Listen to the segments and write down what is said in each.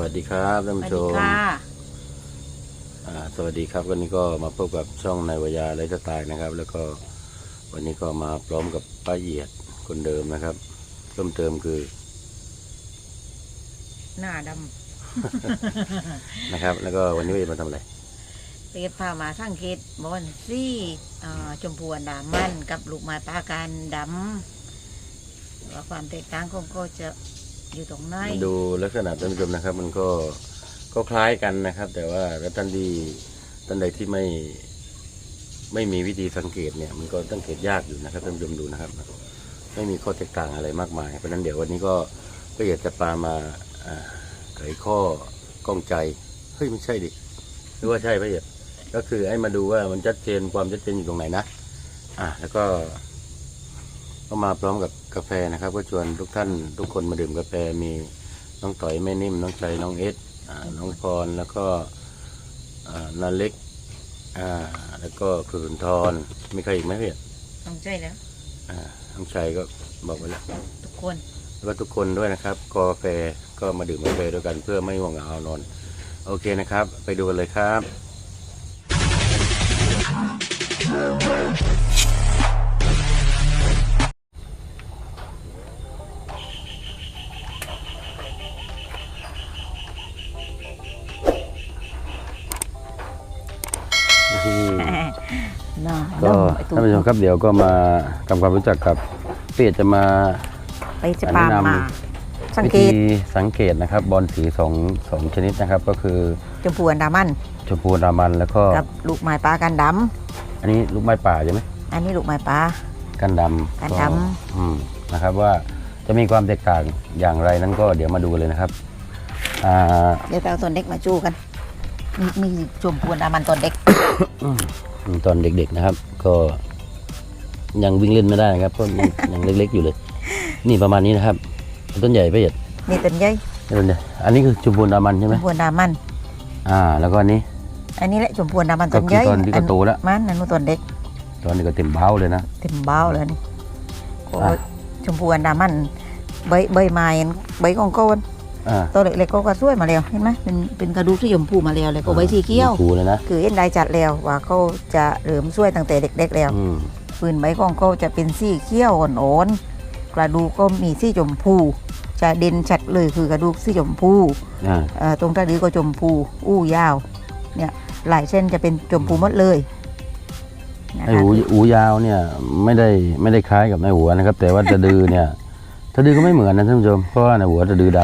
วัสดีครับท่านสวัผู้สชดีมค่ะอ่าสวัสดีครับวันนี้ก็มาพบกับช่องนายวายาไลฟ์สไตล์นะครับ แล้วก็วันนี้ก็มาพร้อมกับป้าเอียดคนเดิมนะครับเพิ่มเติมคือ หน้าดนะครับ แล้วก็วันนี้ป้าเอียดมาทำอะไรำเปียพามาสังเกตบอนซี่อ่าชมพูอันดามันกับลูกไม้ปลาการดำว่าความแตกต่างของก็จะ อยู่ตรงไหนดูลักษณะท่านผู้ชมนะครับ มันก็ก็คล้ายกันนะครับ แต่ว่าแล้วท่านที่ท่านใดที่ไม่ไม่มีวิธีสังเกตเนี่ย มันก็สังเกตยากอยู่นะครับท่านผู้ชมดูนะครับ ไม่มีข้อแตกต่างอะไรมากมาย เพราะฉะนั้นเดี๋ยววันนี้ก็ก็อยากจะปามาไขข้อกล้องใจเฮ้ยไม่ใช่ดิหรือว่าใช่พระเอียดก็คือให้มาดูว่ามันชัดเจนความชัดเจนอยู่ตรงไหนนะ อะแล้วก็ ก็มาพร้อมกับกาแฟนะครับ ก็ชวนทุกท่านทุกคนมาดื่มกาแฟมีน้องต่อยแม่นิ่มน้องใจน้องเอสอ่าน้องพรแล้วก็อ่านาเล็กอ่าแล้วก็คือสุนทรมีใครอีกไหมพี่ต้องใจแล้วอ่าน้องชัยก็บอกไปแล้วทุกคนแล้วก็ทุกคนด้วยนะครับกาแฟก็มาดื่มกาแฟด้วยกันเพื่อไม่ห่วงเหงาเอานอน โอเคนะครับ ไปดูกันเลยครับ ท่านผู้ชมครับเดี๋ยวก็มาทำความรู้จักกับเปียจะมาไปจะปาแนะนำมาสังวิเกธีตสังเกตนะครับบอลสีสองสองชนิดนะครับ ก็คือชมพูอันดามันชมพูรามันแล้วก็กับลูกไม้ปลาการดอันนี้ลูกไม้ป่าใช่ไหมำอันนี้ลูกไม้ปลากันดำกันดำอืมนะครับว่าจะมีความแตกต่างอย่างไรนั้นก็เดี๋ยวมาดูเลยนะครับอ่าเดี๋ยวไปเอาตัวเด็กมาจูกันมีมีชมพูอันดามันตัวเด็กตอนเด็กๆนะครับ ก็ยังวิ่งเล่นไม่ได้นะครับเพราะยังยังเล็ก ๆ อยู่เลย นี่ประมาณนี้นะครับ ต้นใหญ่ไปเหยียดมีต้นใหญ่ต้นใหญ่อันนี้คือชมพูรามันชใช่ไหมมพูอันดามัน อ่า แล้วก็อันนี้ อันนี้แหละชมพูอันดามันก็ต้นคืใหอญ่ตอนที่ก็โตแล้ว มันนั่นนู่นต้นเด็กตอนนี้ก็เต็มเบ้าเลยนะ เต็มเบ้าเลยนี่โอ้อะ ชมพูอันดามันใบใบไม้ใบของก้น อ่าตัวเล็กๆก็กระช่วยมาแล้วเห็นไหมเป็นเป็นกระดูกที่ชมพูมาแล้วเลยก็ใบสีเขียวชมพูเลยนะคือเห็นได้จัดแล้วว่าเขาจะเริ่มช่วยตั้งแต่เด็กๆแล้วอืมปืนใบของเขาจะเป็นสีเขียวอ่อนๆกระดูกก็มีสีชมพู จะเด่นชัดเลยคือกระดูกสีชมพูอ่าเอ่อตรงตาดือก็ชมพูอู้ยาวเนี่ยหลายเส้นจะเป็นชมพูหมดเลยนะไอคะ หูหูยาวเนี่ยไม่ได้ไม่ได้คล้ายกับในหัวนะครับ แต่ว่าจะดือเนี่ย จะดือก็ไม่เหมือนนะท่านผู้ชมเพราะว่าในหัวจะดือด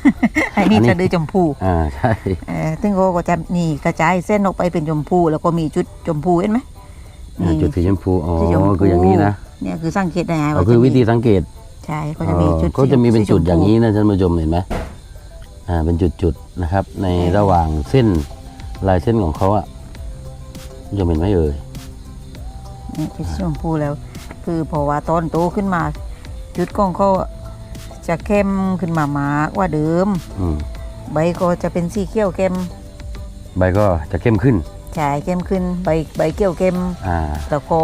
ำอันนี้อันนี้จะดือชมพูอ่าใช่เอ่อซึ่งเขาก็จะนี่กระจายเส้นออกไปเป็นชมพู แล้วก็มีจุดชมพูเห็นไหมอ่าจุดสีชมพูอ๋อสีชมพูคืออย่างนี้นะเนี่ยคือสังเกตได้ไงอ๋อว่าคือจะมีวิธีสังเกตใช่ก็จะมีจุดอ๋อก็จะมีเป็นสีชจุดพูอย่างนี้นะท่านผู้ชมเห็นไหมอ่าเป็นจุดๆนะครับ ในใช่ระหว่างเส้นลายเส้นของเขาอะจะเห็นไหมเอ่ยนี่จุดสีชมพูแล้ว คือพอว่าตอนโตขึ้นมา จุดของเขาจะเข้มขึ้นมามากกว่าเดิม อืมใบก็จะเป็นสีเขียวเข้มใบก็จะเข้มขึ้นใช่เข้มขึ้น ใบใบเขียวเข้ม อ่า แล้วก็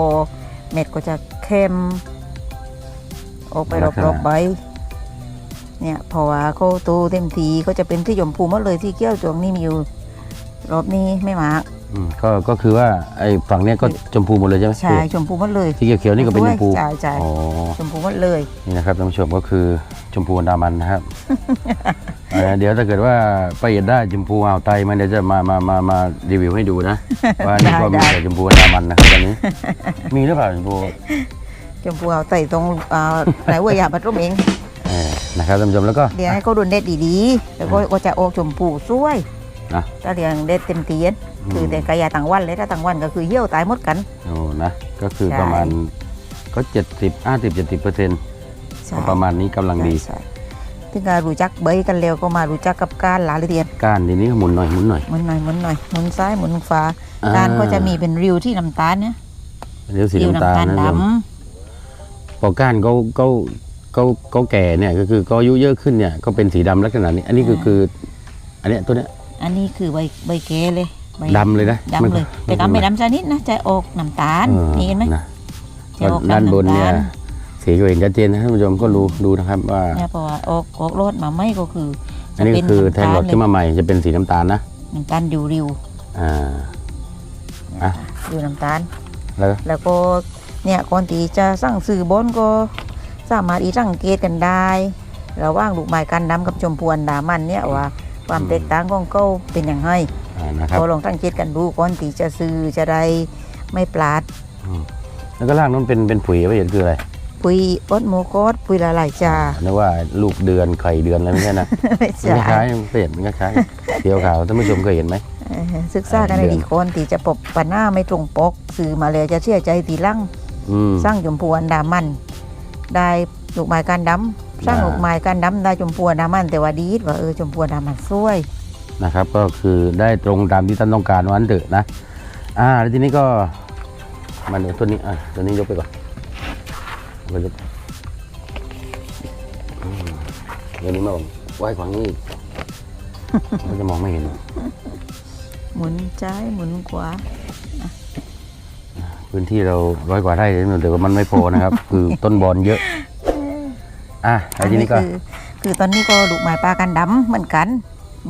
เม็ดก็จะเข้มออกไปลักษณะรอบๆใบเนี่ยเพราะว่าเขาโตเต็มทีก็จะเป็นที่ชมพูหมดเลยที่เกี้ยวจวงนี่มีอยู่ รอบนี้ไม่มาก อืมก็ก็คือว่าไอ้ฝั่งเนี้ยก็ชมพูหมดเลยใช่ไหมใช่ชมพูหมดเลยที่เขียวๆนี่ก็เป็นชมพูใช่ใช่อ๋อชมพูหมดเลยนี่นะครับท่านผู้ชมก็คือชมพูอันดามันนะครับเอ่อเดี๋ยวถ้าเกิดว่าไปเห็นได้ชมพูอ่าวไตมันเดี๋ยวจะมามามามารีวิวให้ดูนะว่านี่ก็มีได้แต่ชมพูอันดามันนะครับตอนนี้ มีหรือเปล่าชมพูชมพูเอาใส่ตรงอ่าไหนว่าอย่าบัดร่มเองเออนะครับท่านผู้ชมแล้วก็เดี๋ยวให้เขาโดนเด็ดดีๆแล้วก็ก็จะออกชมพูสวยนะถ้าเรียงเด็ดเต็มทีน คือแต่กายาต่างวันเลยถ้าต่างวันก็คือเหี่ยวตายหมดกันโอ้นะก็คือใช่ประมาณก็เจ็ดสิบห้าสิบเจ็ดสิบเปอร์เซ็นต์ใช่ประมาณนี้กำลังดีใช่ถึงการรู้จักเบยกันแล้วก็มารู้จักกับการหลาเรียนก้านทีนี้ก็หมุนหน่อยหมุนหน่อยหมุนหน่อยหมุนหน่อยหมุนซ้ายหมุนขวาอ่การก็จะมีเป็นริวที่น้ำตาลเนี่ยเรียวสีริวน้ำตาลน้ำตาลนะดท่านผู้ชมพอก้านเขาเขาเขาเขาแก่เนี่ยก็คือเขาอายุเยอะขึ้นเนี่ยก็เป็นสีดำลักษณะนี้ อันนี้คือคือ อันเนี้ยตัวเนี้ยำอันนี้คือใบใบเกเลยใบ ดำเลยนะดำเลยไม่แต่ก็ไม่ดำชนิดนะจะออกน้ำตาลเออนี่เห็นไหมนะจะออกด้านบนเนี่ยำตาลสีก็เห็นชัดเจนนะท่านผู้ชมก็รู้ดูนะครับว่าเนี่ยเพราะว่าออกออกรถมาไม่ก็คืออันนี้ก็คือแทงหลอดขึ้นมาใหม่จะเป็นสีน้ำตาลนะน้ำตาลดิวริวอ่าอะดูน้ำตาลแล้วแล้วก็เนี่ยก่อนที่จะสั่งซื้อบนก็สามารถอีสังเกตกันได้ระหว่างลูกไม้กันดำกับชมพวนดามันเนี่ยว่าความแตกต่างของเขาเป็นอย่างไร อ่านะครับพอลองสังเกตกันดูก่อนที่จะซื้อจะได้ไม่ปลาดแล้วก็ล่างนั้นเป็นเป็นผุยไม่เห็นคืออะไรปุ๋ยอดโมโคอดปุ๋ยละลายจานึกว่าลูกเดือนไข่เดือนอะไรไม่ใช่นะไม่มันใช่คล้ายๆมันเปลี่ยนมันคล้ายๆเขียวขาวท่านผู้ชมเคยเห็นไหม เออศึกษากันในดีก่อนที่จะปบปัญหาไม่ตรงปกซื้อมาแล้วจะเชื่อใจทีหลัง อืม สร้างชมพูอันดามัน ได้ลูกไม้การดำสร้างอ่า ลูกไม้การดำได้ชมพูอันดามัน แต่ว่าดีดว่าเออชมพูอันดามันสวย นะครับ ก็คือได้ตรงตามที่ท่านต้องการวันเถอะนะ อ่าแล้วทีนี้ก็มาดูตัวนี้อะตัวนี้ยกไปก่อนยกไปยกอืมเดี๋ยวนี้มาบอกไว้ขวางนี้อีกมันจะมองไม่เห็น หมุนซ้ายหมุนขวาพื้นที่เราร้อยกว่าไร่แต่ว่ามันไม่พอนะครับ คือต้นบอลเยอะ อะแล้วทีนี้ก็คือคือตอนนี้ก็ลูกไม้ปลากันดำเหมือนกัน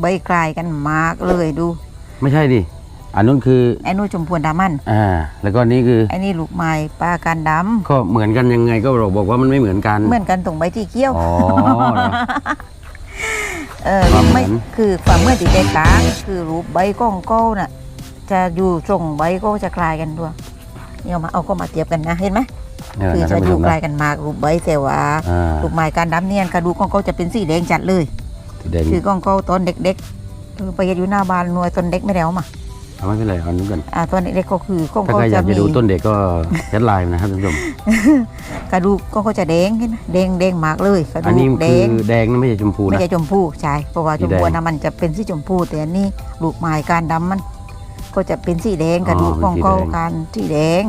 ใบกลายกันมากเลยดู ไม่ใช่ดิ อันนู้นคือ ไอ้นู่นชมพูอันดามัน อ่า แล้วก็นี่คือ ไอ้นี่ลูกไม้ปลากันดก็เหมือนกันยังไงก็เราบอกว่ามันไม่เหมือนกันำเหมือนกันตรงใบที่เกี้ยว อ๋อเหรอเออความเหมืไม่อน คือความเหมื่อนที่แตกต่างคือรูปใบก้องเก้าน่ะ จะอยู่ตรงใบก็จะคลายกันด้วยนี่เอามาเอาก็มาเทียบกันนะเห็นไหมเนี่ยคือนะจะท่านอผู้ชยู่มไกลนะกันมากรูปใบแต่ว่าอ่า ลูกไม้การดำเนี่ยกระดูกของเขาจะเป็นสีแดงจัดเลย สีแดงคือของเขาตอนเด็กๆเออไปอยู่หน้าบ้านหน่วยตอนเด็กไม่ได้เอามาเอาไม่เป็นไรเอานู้นกันอ่าตอนเด็กๆก็คือของถ้าเขาใครอจะยากมีจะดูต้นเด็กก็แชทไลน์นะครับท่านผู้ชมกระดูกของเขาจะแดงเห็นไหมแดงแดงมากเลยกระอันดูนี้กแดคืองแดงนะไม่ใช่ชมพูไม่นะ ใช่ชมพูใช่เพราะว่าสีชมแดงพูนะมันจะเป็นสีชมพูแต่อันนี้ลูกไม้การดำมัน ก็จะเป็นสีแดงกระดูกอ๋อของเขาเป็นสีแดง การสีแดง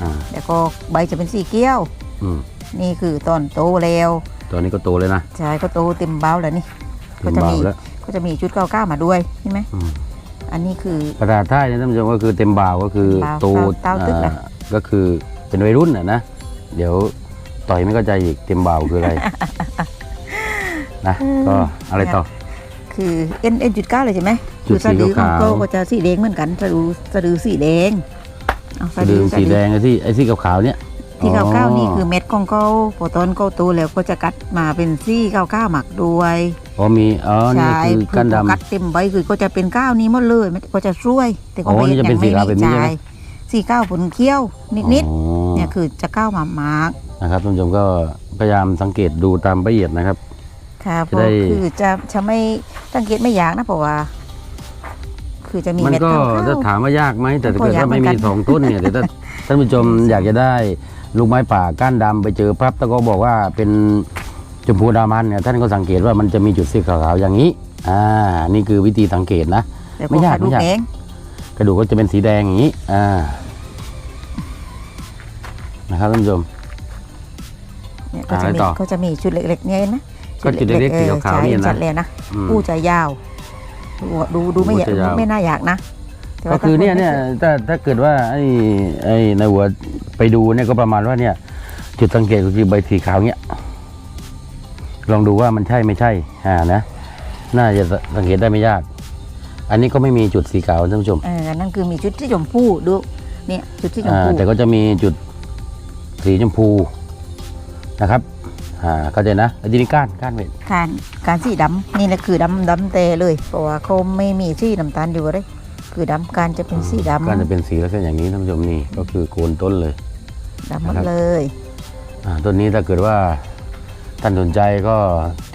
อ่าแล้วก็ใบจะเป็นสีเกี้ยว อืมนี่คือตอนโตแล้ว ตอนนี้ก็โตเลยนะ ใช่ก็โตเต็มเบ้าแล้วนี่ ก็เต็มจะเบามีแล้ว ก็จะมีชุดเก้าก้ามาด้วยใช่ไหม อืมอันนี้คือ ภาษาใต้นะท่านผู้ชมก็คือเต็มบ่าวก็คือเต็มบ่าวโตเต้าตึกนะอ่าก็คือเป็นวัยรุ่นอะนะ เดี๋ยวต่อยไม่เข้าใจอีกเต็มบ่าวคืออะไร นะก็อะไรต่อ คือเอ็นเอ็นจุดเก้าเลยใช่ไหมจุคืดสะดือของสีขาวเขาก็จะสีแดงเหมือนกันสะดือสะดือสีแดงเอาสะดือสีแดงไอ้ที่ไอ้ที่ขาวๆเนี่ย ที่อ๋อ เก้าๆนี่คือเม็ดของเขาพอตอนเขาโตแล้วก็จะกัดมาเป็นซี่เก้าเก้าหมักด้วยอ๋อมีอ๋อนี่ใช่คือก้านพอดำกัดเต็มใบคือก็จะเป็นก้าวนี้หมดเลยมันก็จะช่วย แต่ก็อ๋อไม่นี่จะเป็นสีขาวแบบนี้ใช่ไหมสีเก้าผลเขี้ยวนิดอ๋อๆเนี่ยคือจะก้าวมาหมากนะครับท่านผู้ชมก็พยายามสังเกตดูตามละเอียดนะครับ ค่ะเพจะได้ราะคือจะจะไม่สังเกตไม่ยากนะเพราะว่า คือจะมีมันเม็ดก็ขาวถ้าถามว่ายากไหมแต่ถ้าก็เกิดยากถ้าไม่มีเหมือนกัน สองต้นเนี่ยเดี๋ยวถ้าท่านผู้ชมอยากจะได้ ลูกไม้ป่าก้านดำไปเจอปั๊บแล้วก็บอกว่าเป็นชมพูดามันเนี่ยท่านก็สังเกตว่ามันจะมีจุดสีขาวๆอย่างนี้อ่านี่คือวิธีสังเกตนะแต่ไม่ยากพอดูไม่ยากแดงกระดูกก็จะเป็นสีแดงอย่างนี้อ่านะครับท่านผู้ชมเนี่ยก็จะอะไรมีต่อก็จะมีชุดเล็กๆเนี่ยเห็นไหมก็จุดเล็กๆสีขาวๆใช่เนี่ยนะจัดเลยนะอืมอู้จะยาว ดูดูดูไม่อู้อยากจะยาวไม่น่าอยากนะแต่ ก็ว่าคือเนี่ยถ้าเนี่ยถ้าถ้าเกิดว่าไอ้ไอ้ในหัวไปดูเนี่ยก็ประมาณว่าเนี่ย จุดสังเกตก็คือใบสีขาวเนี่ยลองดูว่ามันใช่ไม่ใช่อ่านะน่าจะสังเกตได้ไม่ยาก อันนี้ก็ไม่มีจุดสีขาวท่านผู้ชมเออนั่นคือมีชุดที่ชมพูดูเนี่ยชุดที่ชมอ่าพูแต่ก็จะมีจุดสีชมพูนะครับอ่าเข้าใจนะแล้วทีนี้ก้านก้านเวทการการสีดำนี่แหละคือดำดำเตเลยเพราะว่าเขาไม่มีสีน้ำตาลอยู่เลย คือดำการจะเป็นสีดำก้านจะเป็นสีลักษณะอย่างนี้ท่านผู้ชมนี่ก็คือโคนต้นเลยดำหมดนะครับเลยอ่าต้นนี้ถ้าเกิดว่าท่านสนใจก็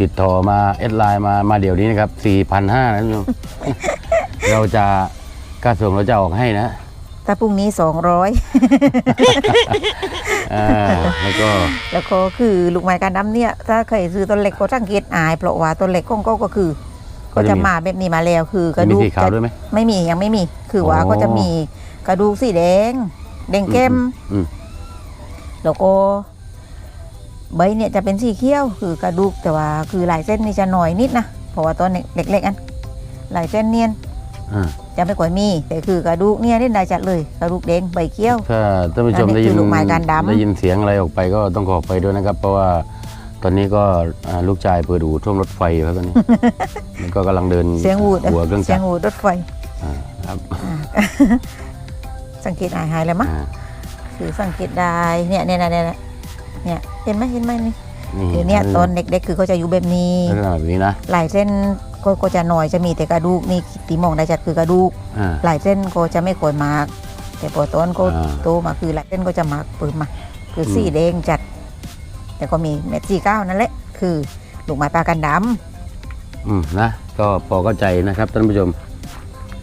ติดต่อมาแอดไลน์มามาเดี๋ยวนี้นะครับ4,500นะท่านผู้ชมเราจะค่าส่งเราจะออกให้นะถ้าพรุ่งนี้อ่าแล้วก็200แล้วก็คือลูกไม้การดำเนี่ย ถ้าเคยซื้อต้นเล็กก็สังเกตอาย เพราะว่าต้นเล็กของก็ก็คือ ก็จะมาแบบนี้มาแล้วคือกระมีดูกสีขาวจะด้วยไหมไม่มียังไม่มี คือว่าอ๋อก็จะมีกระดูกสีแดงแดงเข้มอืมแล้วก็ใบเนี่ยจะเป็นสีเขียวคือกระดูกแต่ว่าคือลายเส้นนี่จะหน่อยนิดนะเพราะว่าตัวเล็กๆอันลายเส้นเนียนอ่าจะไม่ค่อยมี แต่คือกระดูกเนี่ยนี่ได้จัดเลยกระดูกแดงใบเขียวถ้าท่านผู้ชมอันนี้ได้ยินคือลูกไม้การดำได้ยินเสียงอะไรออกไปก็ต้องขอไปด้วยนะครับ เพราะว่า ตอนนี้ก็อ่าลูกชายเปิดอู่ท่วงรถไฟอยู่ครับตอนนี้แล้วก็กำลังเดินเสียงวูดหัวเครื่องเสีจัยกงรวูดรถไฟ อ่าครับสังเกตหายหายเลยมั้ยอ่าคือสังเกตได้เนี่ยเนี่ยเนี่ยเนี่ยเนี่ยเห็นไหมเห็นไหมนี่นี่คือเนี่ยตอนเด็กๆคือเขาจะอยู่แบบนี้ ลักษณะแบบนี้นะหลายเส้นก็ก็จะหน่อยจะมีแต่กระดูกนี่ตีมองได้ชัดคือกระดูก อ่า หลายเส้นก็จะไม่ค่อยมาก แต่พอต้นก็อ่าโตมาคือหลายเส้นก็จะมากปืนมา คืออม สีแดงจัด แต่ก็มีเม็ดสีเก้านั่นแหละ คือลูกไม้ปลากันดอืมนะก็พอเข้าใจนะครับท่านผู้ชม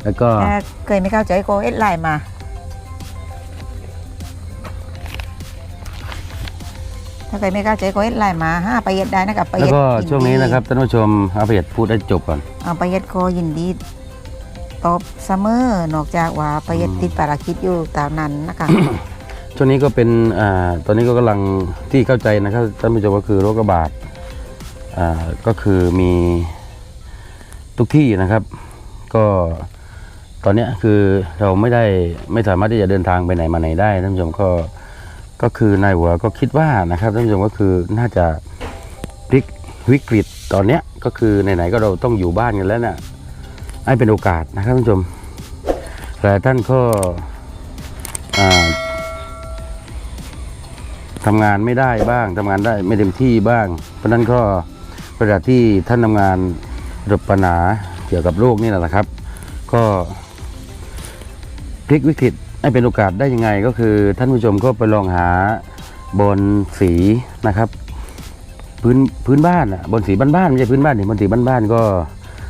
แล้วก็ำถ้าเคยไม่เข้าใจก็เอ็ดไลน์มา ถ้าเคยไม่เข้าใจก็เอ็ดไลน์มาห้าไปเย็ดได้นะครับไปแล้วเย็ดก็ยิดีช่วงนี้นะครับท่านผู้ชมเอาไปเอียดพูดให้จบก่อน เอาไปเย็ดก็ยินดีตอบเสมอนอกจากว่าไปเย็ดอืมติดภารกิจอยู่ตามนั้นนะคะ ช่วงนี้ก็เป็นอตอนนี้ก็กำลังที่เข้าใจนะครับท่านผู้ชมก็คือโรคระบาดก็คือมีทุกที่นะครับ ก็ตอนนี้คือเราไม่ได้ไม่สามารถที่จะเดินทางไปไหนมาไหนได้ท่านผู้ชมก็ก็คือนายหัวก็คิดว่านะครับท่านผู้ชมก็คือน่าจะพลิกวิกฤตตอนเนี้ยก็คือไหนๆก็เราต้องอยู่บ้านกันแล้วเนี่ยให้เป็นโอกาสนะครับท่านผู้ชมแต่ท่านก็อ่า ทำงานไม่ได้บ้างทำงานได้ไม่เต็มที่บ้าง เพราะฉะนั้นก็เวลาที่ท่านทำงานรับปัญหาเกี่ยวกับโรคนี่แหละครับ ก็พลิกวิกฤตให้เป็นโอกาสได้ยังไงก็คือท่านผู้ชมก็ไปลองหาบนสีนะครับ พื้นพื้นบ้านอะบนสีบ้านๆไม่ใช่พื้นบ้านนี่บนสีบ้านๆก็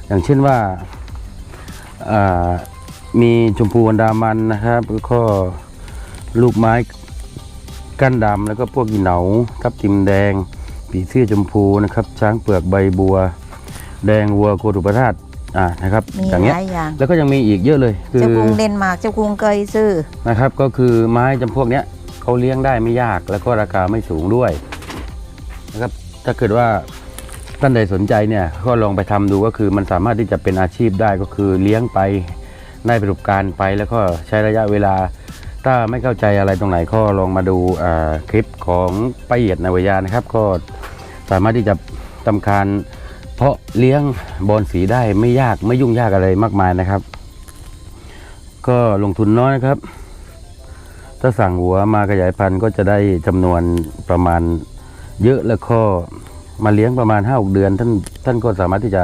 อย่างเช่นว่ามีชมพูอันดามันนะครับ ก็ลูกไม้ ก้านดำแล้วก็พวกอีเหนาทับทิมแดงผีเสื้อชมพูนะครับ ช้างเปลือกใบบัว แดงวัวโกรุปธาตุอ่านะครับมีอย่างหเงี้ยลายอย่าง แล้วก็ยังมีอีกเยอะเลยคืเจ้าอกรุงเดนมาร์กเจ้ากรุงเกยซื่อนะครับก็คือไม้จำพวกเนี้ยเขาเลี้ยงได้ไม่ยากแล้วก็ราคาไม่สูงด้วยนะครับถ้าเกิดว่าท่านใดสนใจเนี่ยก็ลองไปทำดูก็คือมันสามารถที่จะเป็นอาชีพได้ก็คือเลี้ยงไปได้ประสบการณ์ไปแล้วก็ใช้ระยะเวลา ถ้าไม่เข้าใจอะไรตรงไหนก็ลองมาดูคลิปของป้าเอียดนวยานะครับ ก็สามารถที่จะทำการเพาะเลี้ยงบอลสีได้ไม่ยากไม่ยุ่งยากอะไรมากมายนะครับ ก็ลงทุนน้อยนะครับ ถ้าสั่งหัวมาขยายพันธุ์ก็จะได้จำนวนประมาณเยอะแล้วก็มาเลี้ยงประมาณห้าหกเดือน ท่านท่านก็สามารถที่จะ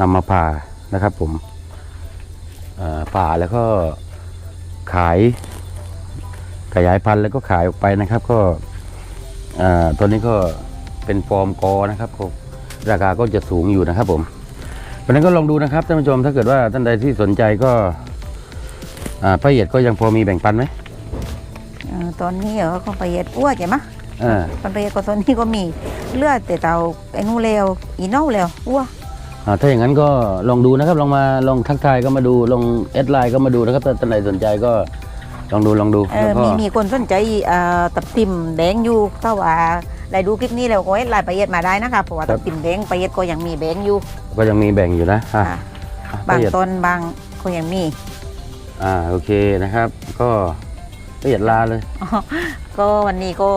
นำมาผ่านะครับ ผมอ่าผ่าแล้วก็ขาย ขยายพันธุ์แล้วก็ขายออกไปนะครับ ก็อ่าตอนนี้ก็เป็นฟอร์มกอนะครับก็ราคาก็จะสูงอยู่นะครับผมเพราะฉะนั้นก็ลองดูนะครับท่านผู้ชมถ้าเกิดว่าท่านใดที่สนใจก็อ่าป้าเอียดก็ยังพอมีแบ่งปันไหมเอ่อตอนนี้เหรอของไปเย็ดอ้วใช่ไหมอ่าปันไปเย็ดก็ตอนนี้ก็มีเลือดแต่เตาไอ้นู่นเร็วอีเน่าเร็วอ้วอ่าถ้าอย่างนั้นก็ลองดูนะครับลองมาลองทักทายก็มาดูลองแอดไลน์ก็มาดูนะครับถ้าท่านใดสนใจก็ ลองดูลองดูเอแล้วอก็มีมีคนสนใจเอ่อตับติ่มแดงอยู่ถ้าว่าได้ดูคลิปนี้แล้วก็เอ็ดไลน์ไปเย็ดมาได้นะคะเพราะว่าตับติ่มแดงไปเย็ดก็ยังมีแบงอยู่ ก็ยังมีแบ่งอยู่นะอะค่ะ อะบางละเอียด ต้นบางก็ยังมี อ่าโอเคนะครับ ก็ละเอียดลาเลย ก็วันนี้ก็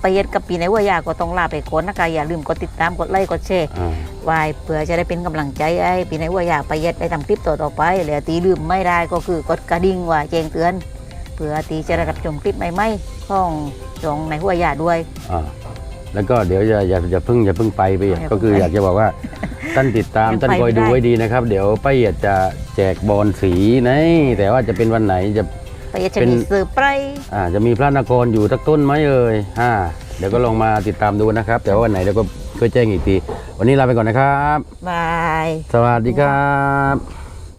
ไปเย็ดกับปีในวัวยาก็ต้องลาไปก่อนนะคะอย่าลืมกดติดตามกดไลค์กดแชร์อ่า ไว้เพื่อจะได้เป็นกำลังใจให้ปีในวัวยาไปเย็ดได้ทำคลิปต่อๆไปเหลือตีลืมไม่ได้ก็คือกดกระดิ่งว่าแจ้งเตือน เพื่อตีจะได้รับชมคลิปใหม่ๆของจองในหัวยาด้วย อ่าแล้วก็เดี๋ยวอย่าอย่าอย่าเพิ่งอย่าเพิ่งไปไปอีกอย่าเพิ่งก็คือไปอยากจะบอกว่า ท่านติดตามยังท่านไปคอยดูไม่ได้ ไว้ดีนะครับ เดี๋ยวป้าเอียดจะแจกบอลสีนะแต่ว่าจะเป็นวันไหนจะ ไปเย็ดจะเป็นมีเซอร์ไพรส์อ่าจะมีพระนครอยู่สักต้นไหมเอ่ยอ่าเดี๋ยวก็ลองมาติดตามดูนะครับ แต่ว่าวันไหนเดี๋ยวก็ก็แจ้งอีกที วันนี้ลาไปก่อนนะครับ บาย สวัสดีครับ